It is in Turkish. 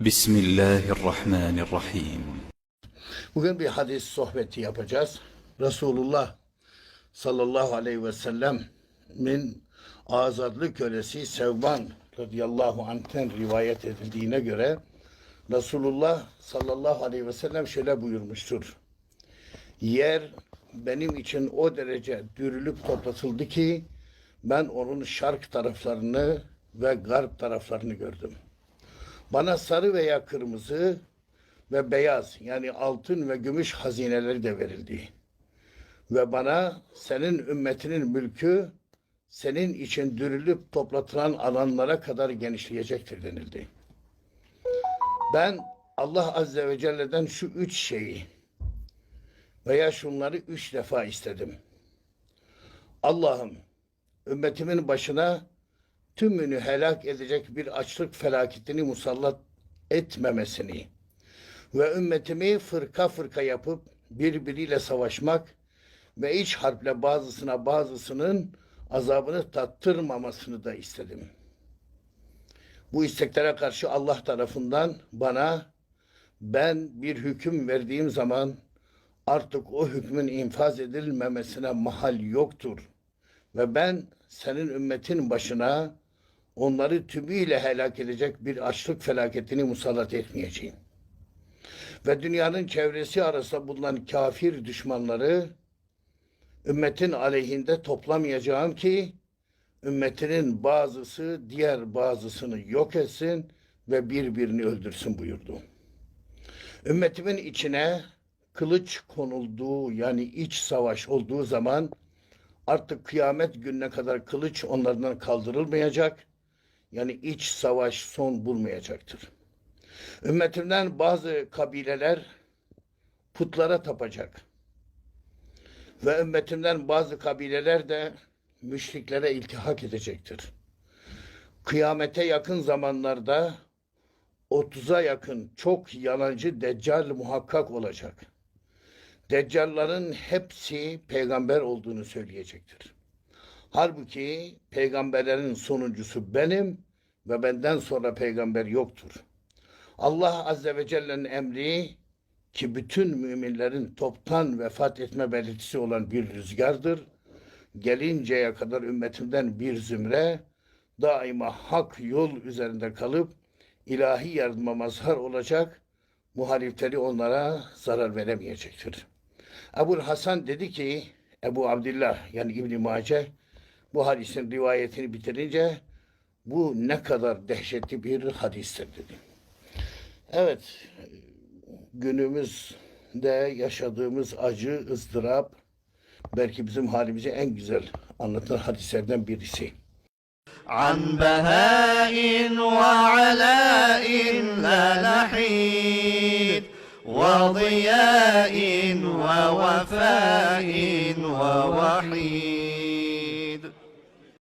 Bismillahirrahmanirrahim. Bugün bir hadis sohbeti yapacağız. Resulullah sallallahu aleyhi ve sellem'in azadlı kölesi Sevban radıyallahu anh'ten rivayet edildiğine göre Resulullah sallallahu aleyhi ve sellem şöyle buyurmuştur. Yer benim için o derece dürülüp toplatıldı ki ben onun şark taraflarını ve garp taraflarını gördüm. Bana sarı veya kırmızı ve beyaz yani altın ve gümüş hazineleri de verildi. Ve bana senin ümmetinin mülkü senin için dürülüp toplatılan alanlara kadar genişleyecektir denildi. Ben Allah Azze ve Celle'den şu üç şeyi veya şunları üç defa istedim. Allah'ım ümmetimin başına tümünü helak edecek bir açlık felaketini musallat etmemesini ve ümmetimi fırka fırka yapıp birbiriyle savaşmak ve iç harple bazısına bazısının azabını tattırmamasını da istedim. Bu isteklere karşı Allah tarafından bana ben bir hüküm verdiğim zaman artık o hükmün infaz edilmemesine mahal yoktur. Ve ben senin ümmetin başına onları tümüyle helak edecek bir açlık felaketini musallat etmeyeceğim. Ve dünyanın çevresi arasında bulunan kafir düşmanları ümmetin aleyhinde toplamayacağım ki ümmetinin bazısı diğer bazısını yok etsin ve birbirini öldürsün buyurdu. Ümmetimin içine kılıç konulduğu yani iç savaş olduğu zaman artık kıyamet gününe kadar kılıç onlardan kaldırılmayacak. Yani iç savaş son bulmayacaktır. Ümmetimden bazı kabileler putlara tapacak. Ve ümmetimden bazı kabileler de müşriklere iltihak edecektir. Kıyamete yakın zamanlarda 30'a yakın çok yalancı deccal muhakkak olacak. Deccalların hepsi peygamber olduğunu söyleyecektir. Halbuki peygamberlerin sonuncusu benim ve benden sonra peygamber yoktur. Allah Azze ve Celle'nin emri ki bütün müminlerin toptan vefat etme belirtisi olan bir rüzgardır. Gelinceye kadar ümmetimden bir zümre daima hak yol üzerinde kalıp ilahi yardıma mazhar olacak, muhalifleri onlara zarar veremeyecektir. Ebu Hasan dedi ki, Ebu Abdillah yani İbn Mace bu hadisin rivayetini bitirince bu ne kadar dehşetli bir hadistir dedi. Evet, günümüzde yaşadığımız acı, ızdırap belki bizim halimizi en güzel anlatan hadislerden birisi. عن بهاء وعلاء لا نحيد وضياء ووفاء ووحيد